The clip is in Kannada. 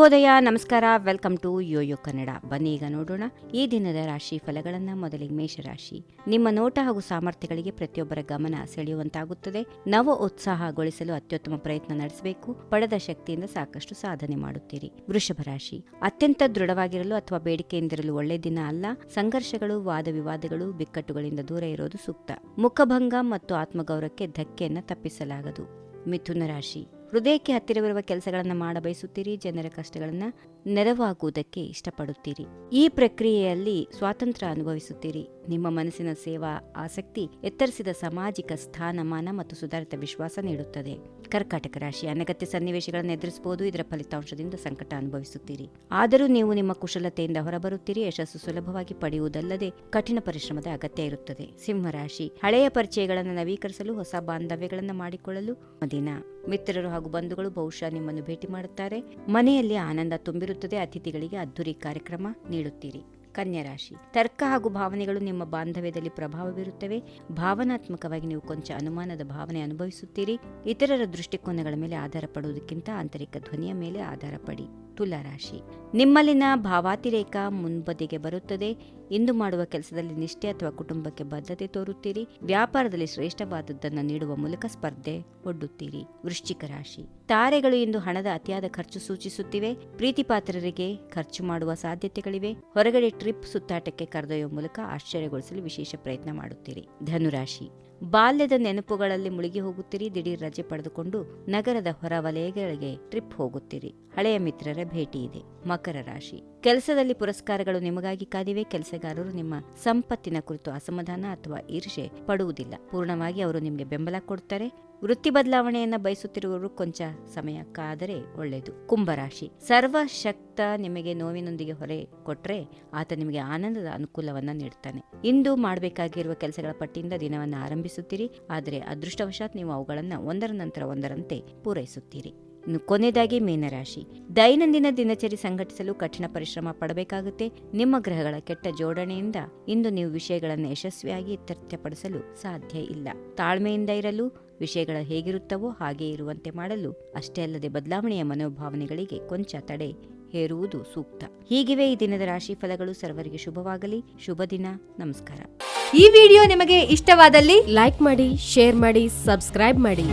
ಶುಭೋದಯ ನಮಸ್ಕಾರ. Welcome to Yoyo Kannada. ಬನ್ನಿ ಈಗ ನೋಡೋಣ ಈ ದಿನದ ರಾಶಿ ಫಲಗಳನ್ನ ಮೊದಲಿಗೆ ಮೇಷರಾಶಿ. ನಿಮ್ಮ ನೋಟ ಹಾಗೂ ಸಾಮರ್ಥ್ಯಗಳಿಗೆ ಪ್ರತಿಯೊಬ್ಬರ ಗಮನ ಸೆಳೆಯುವಂತಾಗುತ್ತದೆ. ನವ ಉತ್ಸಾಹಗೊಳಿಸಲು ಅತ್ಯುತ್ತಮ ಪ್ರಯತ್ನ ನಡೆಸಬೇಕು. ಪಡೆದ ಶಕ್ತಿಯಿಂದ ಸಾಕಷ್ಟು ಸಾಧನೆ ಮಾಡುತ್ತೀರಿ. ವೃಷಭ ರಾಶಿ. ಅತ್ಯಂತ ದೃಢವಾಗಿರಲು ಅಥವಾ ಬೇಡಿಕೆಯಿಂದಿರಲು ಒಳ್ಳೆ ದಿನ ಅಲ್ಲ. ಸಂಘರ್ಷಗಳು, ವಾದ ವಿವಾದಗಳು, ಬಿಕ್ಕಟ್ಟುಗಳಿಂದ ದೂರ ಇರೋದು ಸೂಕ್ತ. ಮುಖಭಂಗ ಮತ್ತು ಆತ್ಮಗೌರವಕ್ಕೆ ಧಕ್ಕೆಯನ್ನು ತಪ್ಪಿಸಲಾಗದು. ಮಿಥುನ ರಾಶಿ. ಹೃದಯಕ್ಕೆ ಹತ್ತಿರವಿರುವ ಕೆಲಸಗಳನ್ನು ಮಾಡಬಯಸುತ್ತೀರಿ ಜನರ ಕಷ್ಟಗಳನ್ನು ನೆರವಾಗುವುದಕ್ಕೆ ಇಷ್ಟಪಡುತ್ತೀರಿ. ಈ ಪ್ರಕ್ರಿಯೆಯಲ್ಲಿ ಸ್ವಾತಂತ್ರ್ಯ ಅನುಭವಿಸುತ್ತೀರಿ. ನಿಮ್ಮ ಮನಸ್ಸಿನ ಸೇವಾ, ಆಸಕ್ತಿ ಎತ್ತರಿಸಿದ ಸಾಮಾಜಿಕ ಸ್ಥಾನಮಾನ ಮತ್ತು ಸುಧಾರಿತ ವಿಶ್ವಾಸ ನೀಡುತ್ತದೆ. ಕರ್ಕಾಟಕ ರಾಶಿ ಅನಗತ್ಯ ಸನ್ನಿವೇಶಗಳನ್ನು ಎದುರಿಸಬಹುದು. ಇದರ ಫಲಿತಾಂಶದಿಂದ ಸಂಕಟ ಅನುಭವಿಸುತ್ತೀರಿ. ಆದರೂ ನೀವು ನಿಮ್ಮ ಕುಶಲತೆಯಿಂದ ಹೊರಬರುತ್ತೀರಿ. ಯಶಸ್ಸು ಸುಲಭವಾಗಿ ಪಡೆಯುವುದಲ್ಲದೆ ಕಠಿಣ ಪರಿಶ್ರಮದ ಅಗತ್ಯ ಇರುತ್ತದೆ. ಸಿಂಹರಾಶಿ ಹಳೆಯ ಪರಿಚಯಗಳನ್ನು ನವೀಕರಿಸಲು, ಹೊಸ ಬಾಂಧವ್ಯಗಳನ್ನು ಮಾಡಿಕೊಳ್ಳಲು ದಿನ ಮಿತ್ರರು ಹಾಗೂ ಬಂಧುಗಳು ಬಹುಶಃ ನಿಮ್ಮನ್ನು ಭೇಟಿ ಮಾಡುತ್ತಾರೆ. ಮನೆಯಲ್ಲಿ ಆನಂದ ತುಂಬಿರುತ್ತದೆ ಅತಿಥಿಗಳಿಗೆ ಅದ್ಧೂರಿ ಕಾರ್ಯಕ್ರಮ ನೀಡುತ್ತೀರಿ. ಕನ್ಯಾ ರಾಶಿ, ತರ್ಕ ಹಾಗೂ ಭಾವನೆಗಳು ನಿಮ್ಮ ಬಾಂಧವ್ಯದಲ್ಲಿ ಪ್ರಭಾವ ಬೀರುತ್ತವೆ. ಭಾವನಾತ್ಮಕವಾಗಿ ನೀವು ಕೊಂಚ ಅನುಮಾನದ ಭಾವನೆ ಅನುಭವಿಸುತ್ತೀರಿ. ಇತರರ ದೃಷ್ಟಿಕೋನಗಳ ಮೇಲೆ ಆಧಾರ ಪಡುವುದಕ್ಕಿಂತ ಆಂತರಿಕ ಧ್ವನಿಯ ಮೇಲೆ ಆಧಾರ ಪಡಿ ತುಲಾ ರಾಶಿ. ನಿಮ್ಮಲ್ಲಿನ ಭಾವಾತಿರೇಕ ಮುನ್ಬದಿಗೆ ಬರುತ್ತದೆ. ಇಂದು ಮಾಡುವ ಕೆಲಸದಲ್ಲಿ ನಿಷ್ಠೆ ಅಥವಾ ಕುಟುಂಬಕ್ಕೆ ಬದ್ಧತೆ ತೋರುತ್ತೀರಿ. ವ್ಯಾಪಾರದಲ್ಲಿ ಶ್ರೇಷ್ಠವಾದದ್ದನ್ನು ನೀಡುವ ಮೂಲಕ ಸ್ಪರ್ಧೆ ಒಡ್ಡುತ್ತೀರಿ. ವೃಶ್ಚಿಕ ರಾಶಿ. ತಾರೆಗಳು ಇಂದು ಹಣದ ಅತಿಯಾದ ಖರ್ಚು ಸೂಚಿಸುತ್ತಿವೆ. ಪ್ರೀತಿಪಾತ್ರರಿಗೆ ಖರ್ಚು ಮಾಡುವ ಸಾಧ್ಯತೆಗಳಿವೆ. ಹೊರಗಡೆ ಟ್ರಿಪ್ ಸುತ್ತಾಟಕ್ಕೆ ಕರೆದೊಯ್ಯುವ ಮೂಲಕ ಆಶ್ಚರ್ಯಗೊಳಿಸಲು ವಿಶೇಷ ಪ್ರಯತ್ನ ಮಾಡುತ್ತೀರಿ. ಧನುರಾಶಿ. ಬಾಲ್ಯದ ನೆನಪುಗಳಲ್ಲಿ ಮುಳುಗಿ ಹೋಗುತ್ತೀರಿ, ದಿಢೀರ್ ರಜೆ ಪಡೆದುಕೊಂಡು ನಗರದ ಹೊರವಲಯಗಳಿಗೆ ಟ್ರಿಪ್ ಹೋಗುತ್ತೀರಿ. ಹಳೆಯ ಮಿತ್ರರ ಭೇಟಿ ಇದೆ. ಮಕರ ರಾಶಿ. ಕೆಲಸದಲ್ಲಿ ಪುರಸ್ಕಾರಗಳು ನಿಮಗಾಗಿ ಕಾದಿವೆ. ಕೆಲಸಗಾರರು ನಿಮ್ಮ ಸಂಪತ್ತಿನ ಕುರಿತು ಅಸಮಾಧಾನ ಅಥವಾ ಈರ್ಷೆ ಪಡುವುದಿಲ್ಲ. ಪೂರ್ಣವಾಗಿ ಅವರು ನಿಮಗೆ ಬೆಂಬಲ ಕೊಡ್ತಾರೆ ವೃತ್ತಿ ಬದಲಾವಣೆಯನ್ನ ಬಯಸುತ್ತಿರುವವರು ಕೊಂಚ ಸಮಯ ಕಾದರೆ ಒಳ್ಳೆಯದು. ಕುಂಭರಾಶಿ. ಸರ್ವಶಕ್ತ ನಿಮಗೆ ನೋವಿನೊಂದಿಗೆ ಹೊರೆ ಕೊಟ್ಟರೆ ಆತ ನಿಮಗೆ ಆನಂದದ ಅನುಕೂಲವನ್ನ ನೀಡುತ್ತಾನೆ ಇಂದು ಮಾಡಬೇಕಾಗಿರುವ ಕೆಲಸಗಳ ಪಟ್ಟಿಯಿಂದ ದಿನವನ್ನು ಆರಂಭಿಸುತ್ತೀರಿ. ಆದರೆ ಅದೃಷ್ಟವಶಾತ್ ನೀವು ಅವುಗಳನ್ನು ಒಂದರ ನಂತರ ಒಂದರಂತೆ ಪೂರೈಸುತ್ತೀರಿ. ಕೊನೆಯದಾಗಿ ಮೀನರಾಶಿ. ದೈನಂದಿನ ದಿನಚರಿ ಸಂಘಟಿಸಲು ಕಠಿಣ ಪರಿಶ್ರಮ ಪಡಬೇಕಾಗುತ್ತೆ. ನಿಮ್ಮ ಗ್ರಹಗಳ ಕೆಟ್ಟ ಜೋಡಣೆಯಿಂದ ಇಂದು ನೀವು ವಿಷಯಗಳನ್ನು ಯಶಸ್ವಿಯಾಗಿ ಇತ್ಯರ್ಥಪಡಿಸಲು ಸಾಧ್ಯ ಇಲ್ಲ. ತಾಳ್ಮೆಯಿಂದ ಇರಲು, ವಿಷಯಗಳು ಹೇಗಿರುತ್ತವೋ ಹಾಗೆ ಇರುವಂತೆ ಮಾಡಲು, ಅಷ್ಟೇ ಅಲ್ಲದೆ ಬದಲಾವಣೆಯ ಮನೋಭಾವನೆಗಳಿಗೆ ಕೊಂಚ ತಡೆ ಹೇರುವುದು ಸೂಕ್ತ. ಹೀಗಿವೆ ಈ ದಿನದ ರಾಶಿ ಫಲಗಳು. ಸರ್ವರಿಗೆ ಶುಭವಾಗಲಿ. ಶುಭ ದಿನ. ನಮಸ್ಕಾರ. ಈ ವಿಡಿಯೋ ನಿಮಗೆ ಇಷ್ಟವಾದಲ್ಲಿ ಲೈಕ್ ಮಾಡಿ, ಶೇರ್ ಮಾಡಿ, ಸಬ್ಸ್ಕ್ರೈಬ್ ಮಾಡಿ.